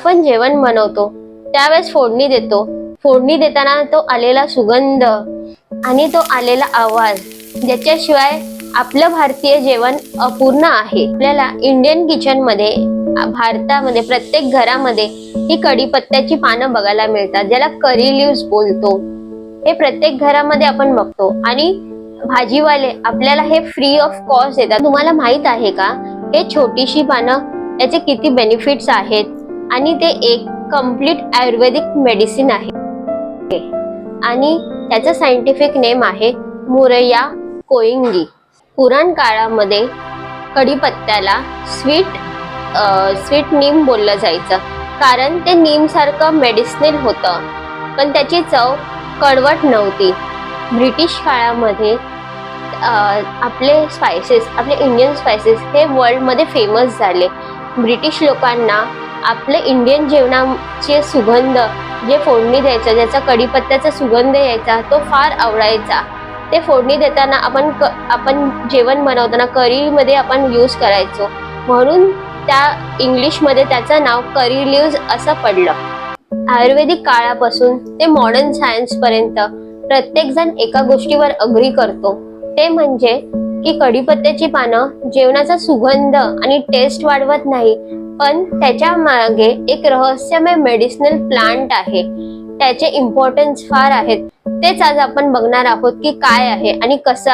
आपण जेवण बनवतो त्यावेळेस फोडणी देतो. फोडणी देताना तो आलेला सुगंध आणि तो आलेला आवाज ज्याच्याशिवाय आपलं भारतीय जेवण अपूर्ण आहे. आपल्याला इंडियन किचनमध्ये भारतामध्ये प्रत्येक घरामध्ये ही कढीपत्त्याची पानं बघायला मिळतात ज्याला करी लिव्स बोलतो. हे प्रत्येक घरामध्ये आपण बघतो. आणि भाजीवाले आपल्याला हे फ्री ऑफ कॉस्ट देतात. तुम्हाला माहीत आहे का? हे छोटीशी पानं याचे किती बेनिफिट्स आहेत? आणि ते एक कंप्लीट आयुर्वेदिक मेडिसिन आहे. आणि त्याचं सायंटिफिक नेम आहे मुरैया कोइंगी पुराण काळामध्ये कढीपत्त्याला स्वीट स्वीट नीम बोललं जायचं. कारण ते नीमसारखं मेडिसिनल होतं. पण त्याची चव कडवट नव्हती. ब्रिटिश काळामध्ये आपले स्पायसेस आपले इंडियन स्पायसेस हे वर्ल्डमध्ये फेमस झाले. ब्रिटिश लोकांना आपले इंडियन जेवणाचे सुगंध जे फोडणी द्यायचं ज्याचा कढीपत्त्याचा सुगंध यायचा तो फार आवडायचा. ते फोडणी देताना आपण क आपण जेवण बनवताना करीमध्ये आपण यूज करायचो. म्हणून त्या इंग्लिशमध्ये त्याचं नाव करी लिव्ज असं पडलं. आयुर्वेदिक काळापासून ते मॉडर्न सायन्सपर्यंत प्रत्येकजण एका गोष्टीवर अग्री करतो. ते म्हणजे की कढीपत्त्याची पानं जेवणाचा सुगंध आणि टेस्ट वाढवत नाही पण त्याच्यामागे एक रहस्यमय मेडिसिनल प्लांट आहे. त्याचे इम्पॉर्टन्स फार आहेत. तेच आज आपण बघणार आहोत की काय आहे आणि कसं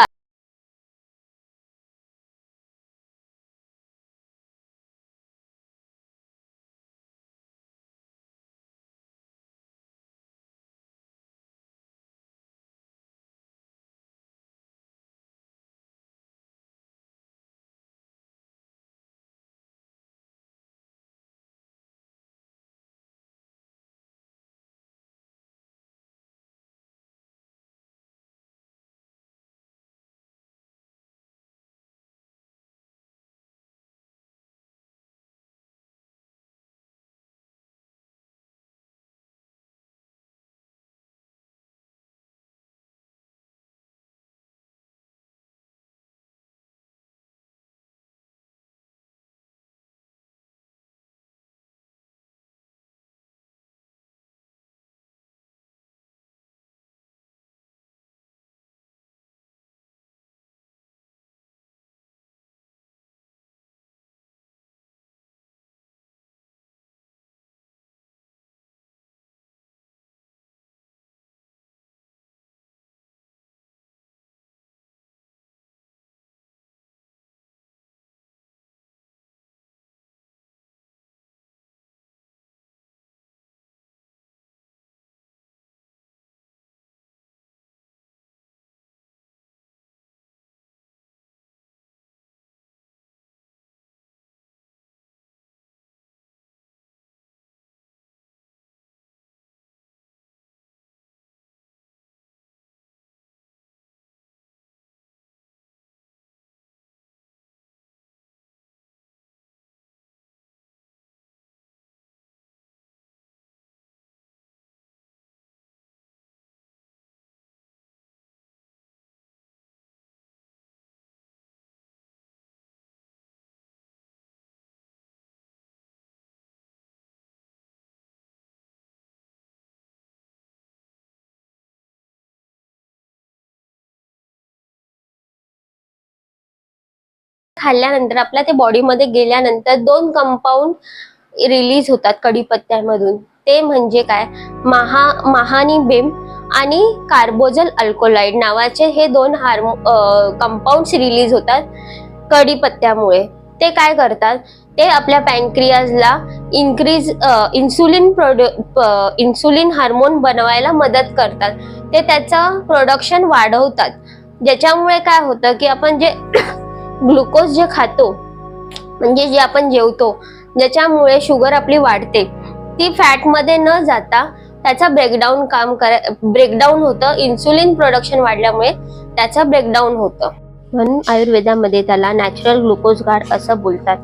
खाल्ल्यानंतर आपल्या ते बॉडीमध्ये गेल्यानंतर दोन कंपाऊंड रिलीज होतात कडीपत्त्यामधून ते म्हणजे काय? महा महानी बेम आणि कार्बोजल अल्कोलाइड नावाचे हे दोन हार्मो कंपाऊंड्स रिलीज होतात कढीपत्त्यामुळे. ते काय करतात? ते आपल्या पॅन्क्रियाजला increase insulin prod insulin hormone बनवायला मदत करतात. ते त्याचं प्रोडक्शन वाढवतात. ज्याच्यामुळे काय होतं की आपण जे ग्लुकोज जे खातो म्हणजे जे आपण जेवतो ज्याच्यामुळे शुगर आपली वाढते ती फॅटमध्ये न जाता त्याचा ब्रेकडाऊन काम कर ब्रेकडाऊन होतं इन्सुलिन प्रोडक्शन वाढल्यामुळे त्याचं ब्रेकडाऊन होतं. म्हणून आयुर्वेदामध्ये त्याला नॅचरल ग्लुकोज गार्ड असं बोलतात.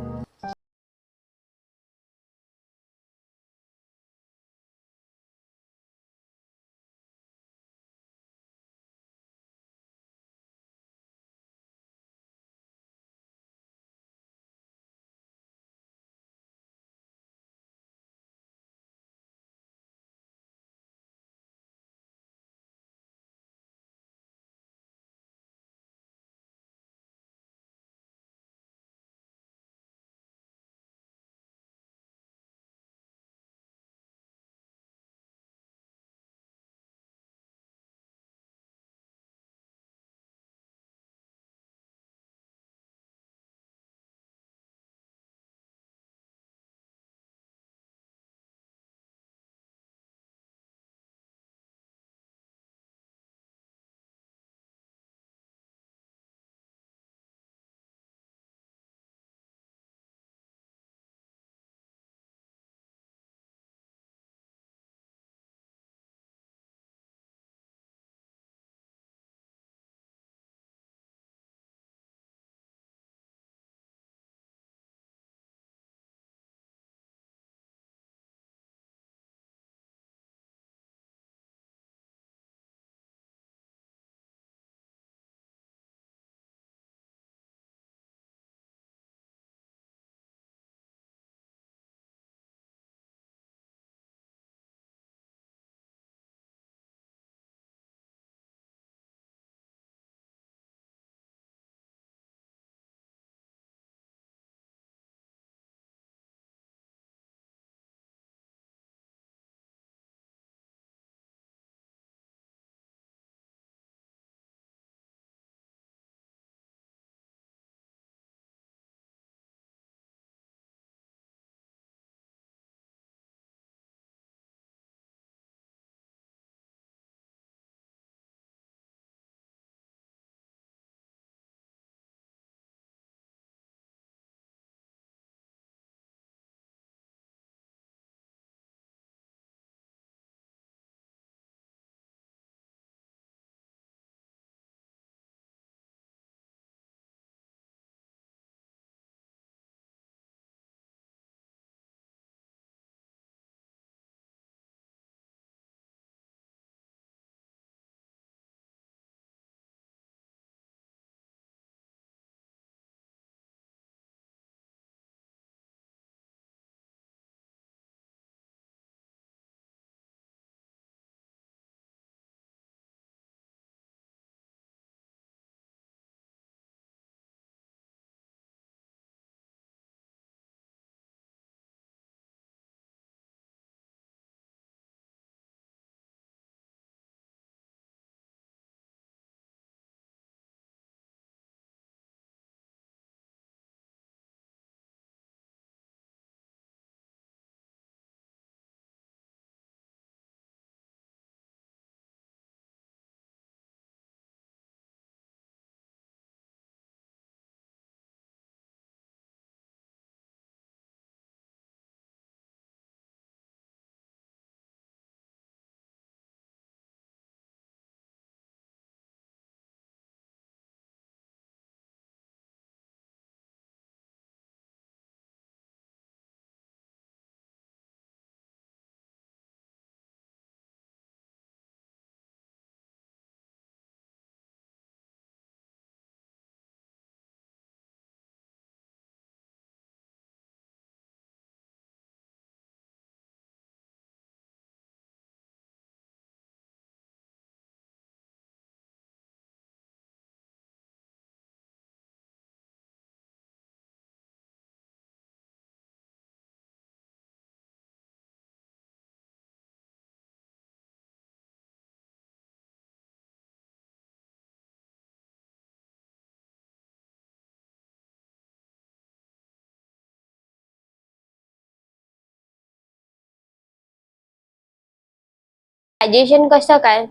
डायजेशन कसं काय?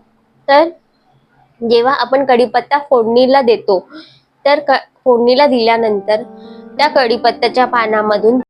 तर जेव्हा आपण कढीपत्ता फोडणीला देतो तर फोडणीला दिल्यानंतर त्या कढीपत्त्याच्या पानामधून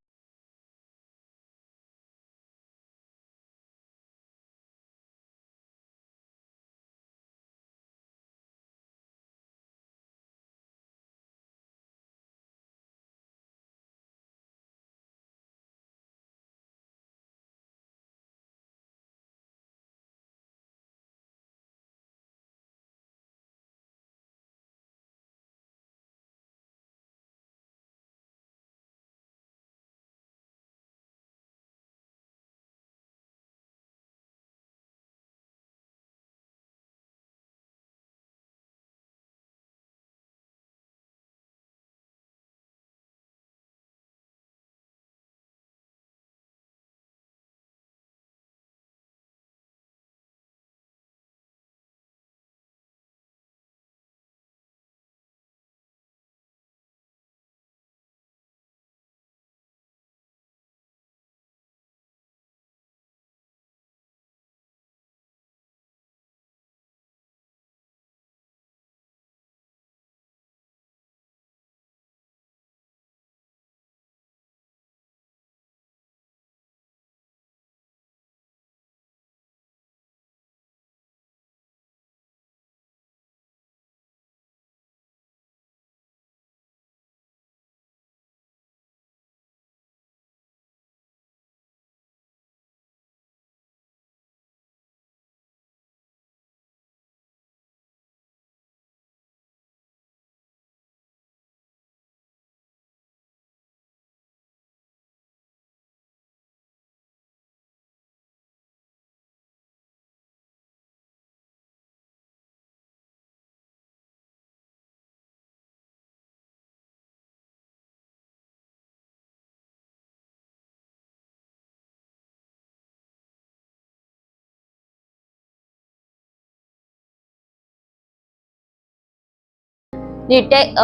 डिटेक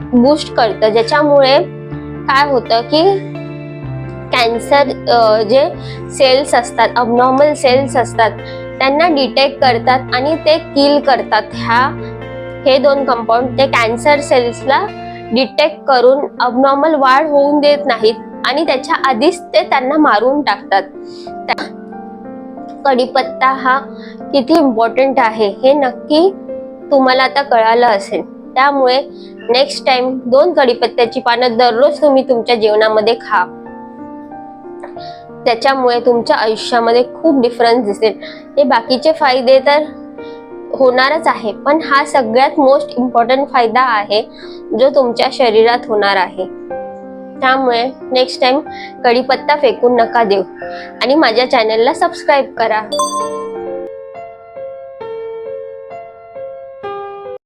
बूस्ट करतं. ज्याच्यामुळे काय होतं की कॅन्सर जे सेल्स असतात अबनॉर्मल सेल्स असतात त्यांना डिटेक्ट करतात आणि ते किल करतात. ह्या हे दोन कंपाऊंड ते कॅन्सर सेल्सला डिटेक्ट करून अबनॉर्मल वाढ होऊन देत नाहीत आणि त्याच्या आधीच ते त्यांना मारून टाकतात. त्या- कढीपत्ता हा किती इम्पॉर्टंट आहे हे नक्की तुम्हाला आता कळालं असेल. त्यामुळे नेक्स्ट टाइम दोन कढीपत्त्याची पानं दररोज तुम्ही तुमच्या जेवणामध्ये खा. त्याच्यामुळे तुमच्या आयुष्यामध्ये खूप डिफरन्स दिसेल. हे बाकीचे फायदे तर होणारच आहे पण हा सगळ्यात मोस्ट इम्पॉर्टंट फायदा आहे जो तुमच्या शरीरात होणार आहे. त्यामुळे नेक्स्ट टाइम कढीपत्ता फेकून नका देऊ. आणि माझ्या चॅनलला सबस्क्राईब करा.